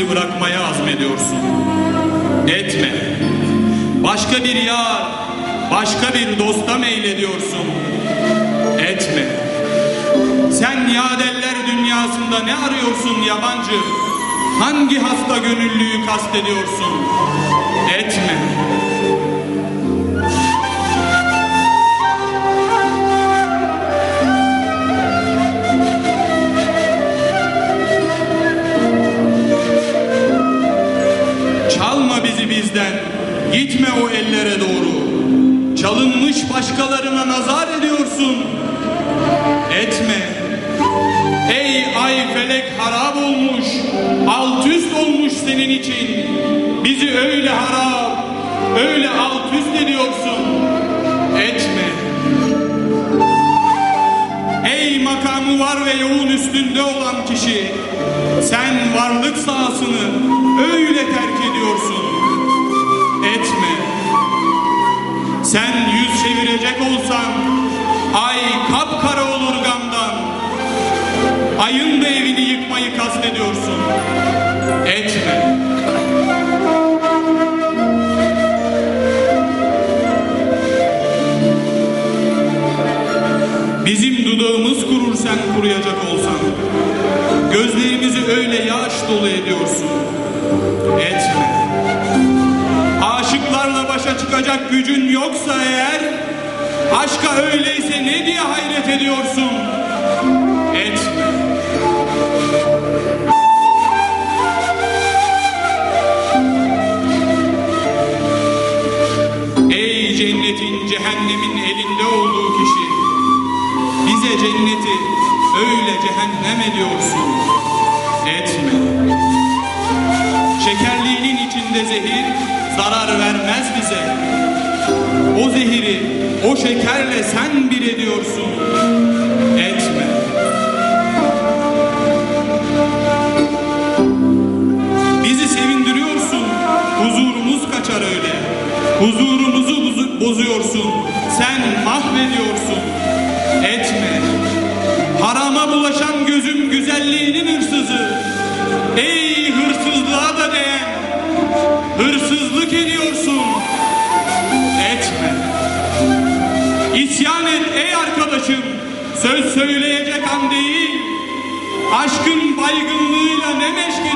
bizi bırakmaya azmediyorsun. Etme. Başka bir yar, başka bir dosta meylediyorsun. Etme. Sen yadeller dünyasında ne arıyorsun yabancı? Hangi hasta gönüllüyü kastediyorsun? Etme. Gitme o ellere doğru. Çalınmış başkalarına nazar ediyorsun. Etme. Ey ay felek harap olmuş, alt üst olmuş senin için. Bizi öyle harap, öyle alt üst ediyorsun. Etme. Ey makamı var ve yoğun üstünde olan kişi, sen varlık sahasını öyle yüz çevirecek olsan, ay kapkara olur gamdan. Ayın da evini yıkmayı kastediyorsun. Etme. Bizim dudağımız kurur sen kuruyacak olsan. Gözlerimizi öyle yaş dolu ediyorsun. Etme. Çıkacak gücün yoksa eğer, aşka öyleyse ne diye hayret ediyorsun? Etme. Ey cennetin cehennemin elinde olduğu kişi, bize cenneti öyle cehennem ediyorsun. Etme. Şekerliğinin içinde zehir zarar vermez bize. O zehiri o şekerle sen bir ediyorsun. Etme. Bizi sevindiriyorsun. Huzurumuz kaçar öyle. Huzurumuzu bozu- bozuyorsun. Sen mahvediyorsun. Etme. Harama bulaşan gözüm güzelliğinin hırsızı. İsyan et ey arkadaşım. Söz söyleyecek an değil. Aşkın baygınlığıyla ne? Etme.